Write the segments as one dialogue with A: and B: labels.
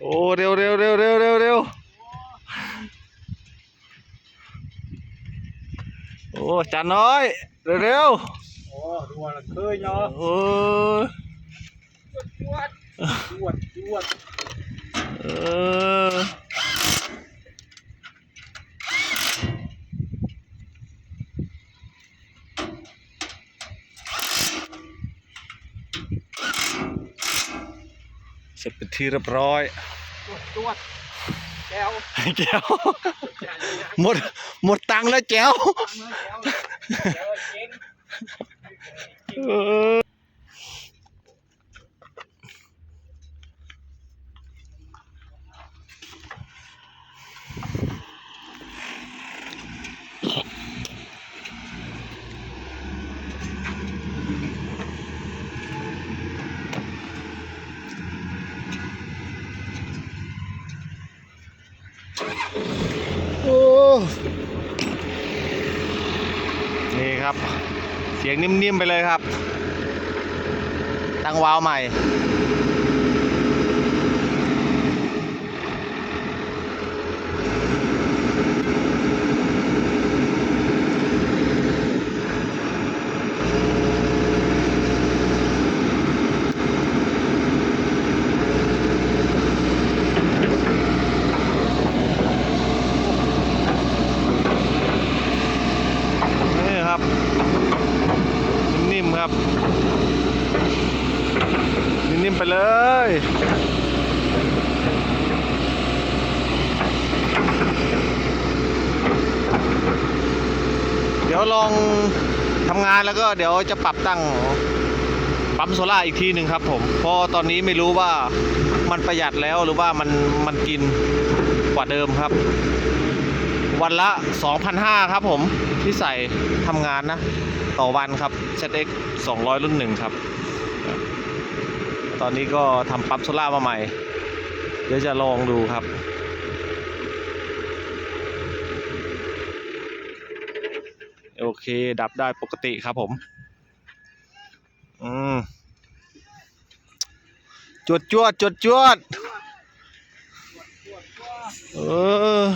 A: โอ้เร็วเร็วเร็วเร็วเร็วเร็วโอ้จานน้อยเร็วเร็ว
B: โอ้รัวละเคยเนาะ
A: โอ้ย
B: จวดจวดจวด
A: เออ ร็จเป็นที่เรียบร้อย
B: จวดจวดแก้ว
A: แก้วหมดหมดตังค์แล้วแจ้ว
B: แก้วเจ๊ง
A: เออ โอ้ นี่ครับ เสียงนิ่มๆไปเลยครับ ตั้งวาล์วใหม่ นี่ครับ นิ่มๆครับ นิ่มไปเลย เดี๋ยวลองทำงานแล้วก็เดี๋ยวจะปรับตั้งปั๊มโซล่าอีกทีหนึ่งครับผมเพราะตอนนี้ไม่รู้ว่ามันประหยัดแล้วหรือว่ามันมันกินกว่าเดิมครับ วันละ 2,500 ครับผมที่ใส่ทำงานนะ ต่อวันครับ ZX 200 รุ่นหนึ่งครับ ตอนนี้ก็ทำปั๊มโซล่ามาใหม่ เดี๋ยวจะลองดูครับ โอเค ดับได้ปกติครับผม อืมจวดจวดจวดจวดเออ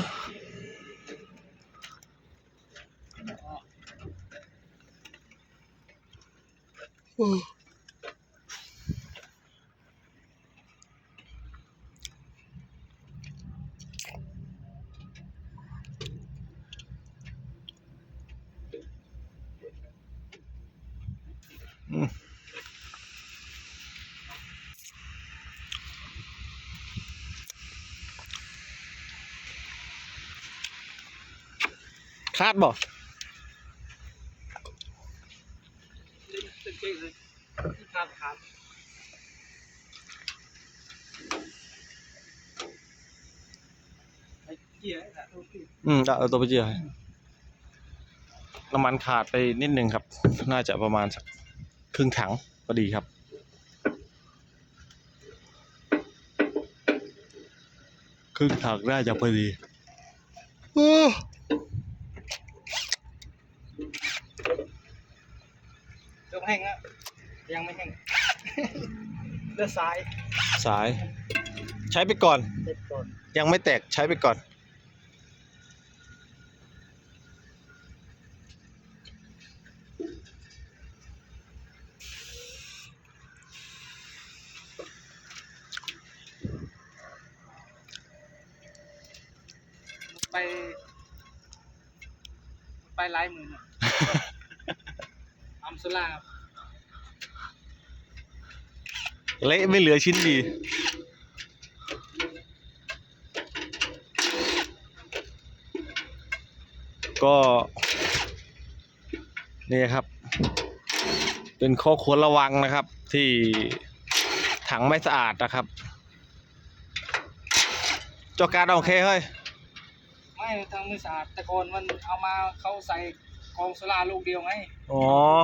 A: คาดบ่
B: ตึงเจ๊งเลยครับครับไอ้เจี๊ยบอะตัวพี่
A: อืมเอาเอาตัวไปเจียให้น้ำมันขาดไปนิดนึงครับ น่าจะประมาณสักครึ่งถังพอดีครับครึ่งถังน่าจะพอดีโอ้
B: เริ่มแห้งแล้วยังไม่แห้ง เลือดซ้าย
A: สาย ใช้ไปก่อน
B: เด็ดก่อน
A: ยังไม่แตกใช้ไปก่อน
B: ไป ไปไลายมือหน่อยอัมสุล่าครับ
A: เละไม่เหลือชิ้นดีก็นี่ครับ เป็นข้อควรระวังนะครับ ที่ถังไม่สะอาดนะครับเจาการโอเคเฮ้ย
B: ไม่ทางมือสะอาดแต่ก่อนมันเอามาเขาใส่กองโซล่าลูกเดียวไง
A: อ๋อ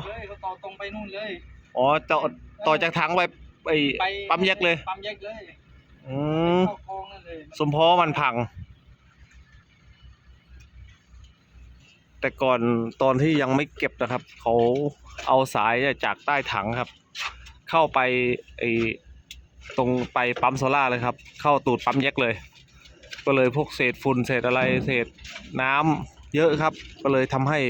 B: เลยเขาต่อตรงไปนู่นเลย
A: อ๋อต่อต่อจากถังไป ไอ้
B: ไป
A: ปั๊มแยกเลย
B: ปั๊มแยกเลย
A: อืม
B: เข้ากองนั่นเลย
A: สมพอมันพัง แต่ก่อนตอนที่ยังไม่เก็บนะครับ เขาเอาสายจากใต้ถังครับ เข้าไปไอตรงไปปั๊มโซล่าเลยครับ เข้าตูดปั๊มแยกเลย ก็เลยพวกเศษฝุ่นเศษอะไรเศษน้ำเยอะครับ ก็เลยทำให้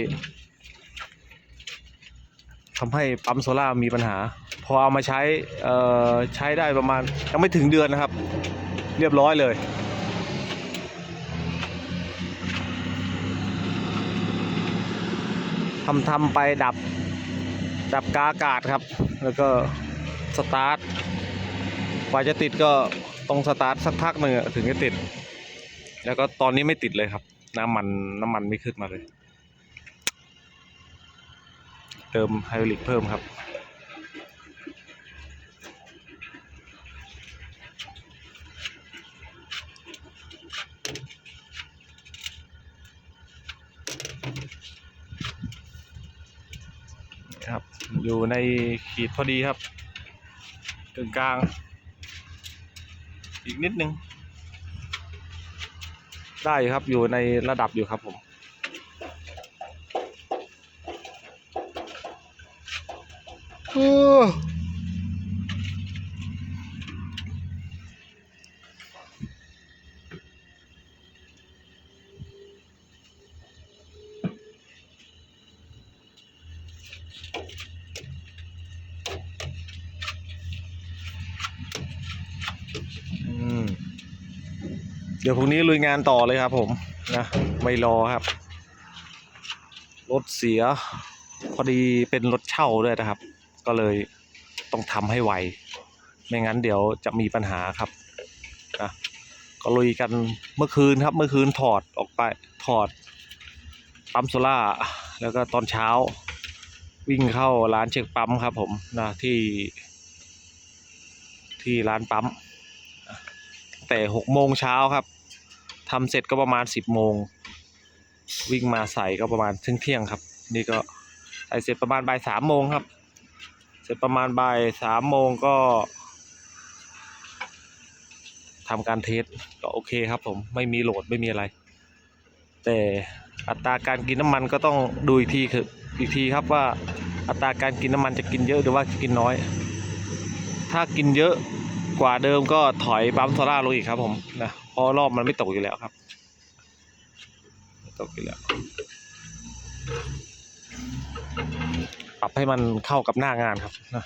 A: ทำให้ปั๊มโซล่ามีปัญหา พอเอามาใช้ใช้ได้ประมาณยังไม่ถึงเดือนนะครับ เรียบร้อยเลยทำทำไปดับ ดับกาอากาศครับ แล้วก็สตาร์ทกว่าจะติดก็ต้องสตาร์ทสักพักหนึ่งถึงจะติด แล้วก็ตอนนี้ไม่ติดเลยครับ น้ำมันน้ำมันไม่ขึ้นมาเลย เติมไฮดรอลิกเพิ่มครับ ครับ อยู่ในขีดพอดีครับกึ่งกลาง อีกนิดนึง ได้ครับอยู่ในระดับอยู่ครับผม เดี๋ยวพรุ่งนี้ลุยงานต่อเลยครับผมนะไม่รอครับ รถเสีย พอดีเป็นรถเช่าด้วยนะครับ ก็เลยต้องทำให้ไว ไม่งั้นเดี๋ยวจะมีปัญหาครับนะก็ลุยกันเมื่อคืนครับ เมื่อคืนถอดออกไปถอดปั๊มโซล่าแล้วก็ตอนเช้า วิ่งเข้าร้านเช็คปั๊มครับ ผมนะที่ ที่ร้านปั๊มแต่หกโมงเช้าครับทำเสร็จก็ประมาณสิบโมงวิ่งมาใส่ก็ประมาณเที่ยงเที่ยงครับ นี่ก็ใส่เสร็จประมาณบ่ายสามโมงครับ ร็จประมาณบ่ายสามโมงก็ทำการเทสก็โอเคครับผมไม่มีโหลดไม่มีอะไร แต่อัตราการกินน้ำมันก็ต้องดูอีกทีคืออีกทีครับว่าอัตราการกินน้ำมันจะกินเยอะหรือว่ากินน้อย ถ้ากินเยอะกว่าเดิมก็ถอยปั๊มโซล่าร์ลงอีกครับผมนะเพราะรอบมันไม่ตกอยู่แล้วครับตกอยู่แล้ว ปรับให้มันเข้ากับหน้างานครับนะ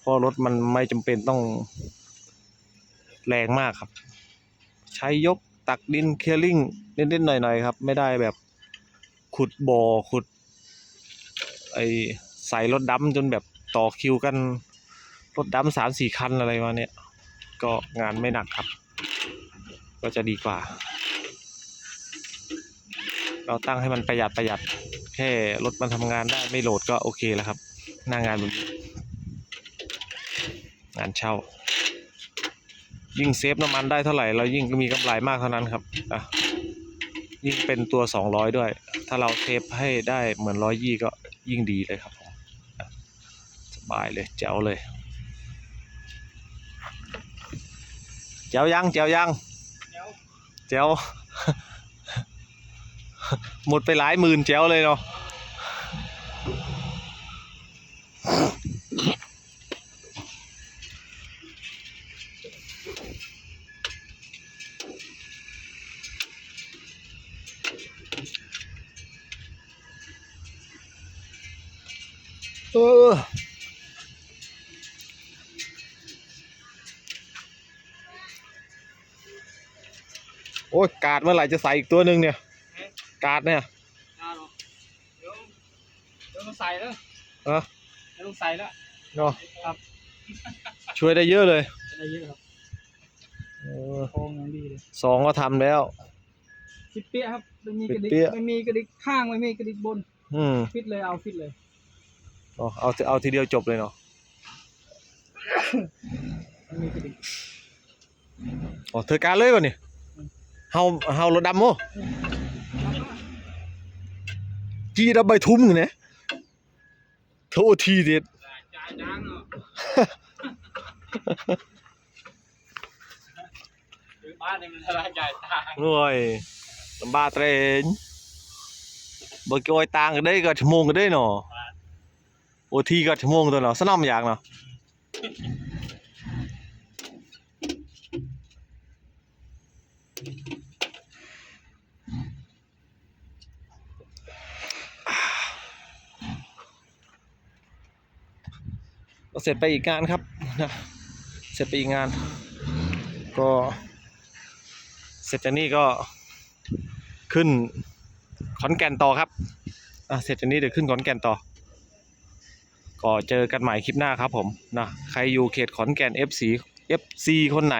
A: เพราะรถมันไม่จำเป็นต้องแรงมากครับ ใช้ยกตักดินเคลียร์ลิงนิดๆหน่อยๆครับ ไม่ได้แบบขุดบ่อขุด ไอใส่รถดำจนแบบต่อคิวกัน รถดำสามสี่คันอะไรมาเนี่ย ก็งานไม่หนักครับ ก็จะดีกว่า เราตั้งให้มันประหยัดประหยัด แค่รถมันทำงานได้ไม่โหลดก็โอเคแล้วครับ หน้างานมันงานเช่า ยิ่งเซฟน้ำมันได้เท่าไหร่ เรายิ่งมีกำไรมากเท่านั้นครับอะยิ่งเป็นตัวสองร้อยด้วย ถ้าเราเซฟให้ได้เหมือนร้อยยี่ก็ยิ่งดีเลยครับผมสบายเลยแจ๋วเลยแจ๋วยังแจ๋วยัง
B: เดี๋ยว
A: แจ๋ว หมดไปหลายหมื่นแจ๋วเลยเนาะเออโอ้ยกาดเมื่อไหร่จะใส่อีกตัวหนึ่งเนี่ย กาดเนี่ย
B: อ่าเดี๋ยวเดี๋ยวต้องใส่แล้ว
A: เออ
B: เดี๋ยวต้องใส่แล้ว
A: เนาะ
B: ครับ
A: ช่วยได้เยอะเลย
B: จะได้เยอะครับ
A: เออ
B: โครงอย่างดีเลย
A: สองก็ทำแล้ว
B: ฟิตเปี้ยครับไม่มีกระดิก
A: ฟิตเปี้ย
B: ไม่มีกระดิกข้างไม่มีกระดิกบน
A: อืม
B: ฟิตเลยเอาฟิตเลย
A: เอาเอาเอาทีเดียวจบเลยเนาะ
B: ไม่มีกระดิก
A: อ๋อเธอการเลยวะนี่เฮาเฮารถดำโม่ จีดับใบทุ่มอยู่เนี่ยโทษทีเด็ด
B: จ่ายจ้างเนาะหรือบ้านเนี่ยมันอะไรจ่ายตังค์
A: หน่วยลำบากเตรงบ่กี่อยตังกันได้ก็ชั่วโมงก็ได้เนาะโอทีก็ชั่วโมงตัวเนาะสนอมอย่างเนาะ เสร็จไปอีกงานครับนะเสร็จไปอีกงาน ก็ เสร็จจากนี้ก็ขึ้นขอนแก่นต่อครับอะเสร็จจากนี้เดี๋ยวขึ้นขอนแก่นต่อ ก็เจอกันใหม่คลิปหน้าครับผมนะใครอยู่เขตขอนแก่น FC FC คนไหน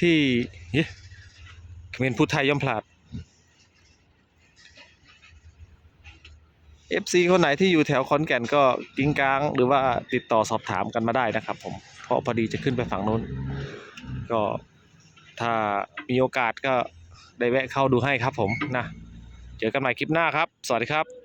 A: ที่เฮ้ยเป็นผู้ไทยย่อมพลาด FC คนไหนที่อยู่แถวขอนแก่นก็กิ้งกลาง หรือว่าติดต่อสอบถามกันมาได้นะครับ ผมเพราะพอดีจะขึ้นไปฝั่งนู้น ก็ถ้ามีโอกาสก็ได้แวะเข้าดูให้ครับผมนะเจอกันใหม่คลิปหน้าครับ สวัสดีครับ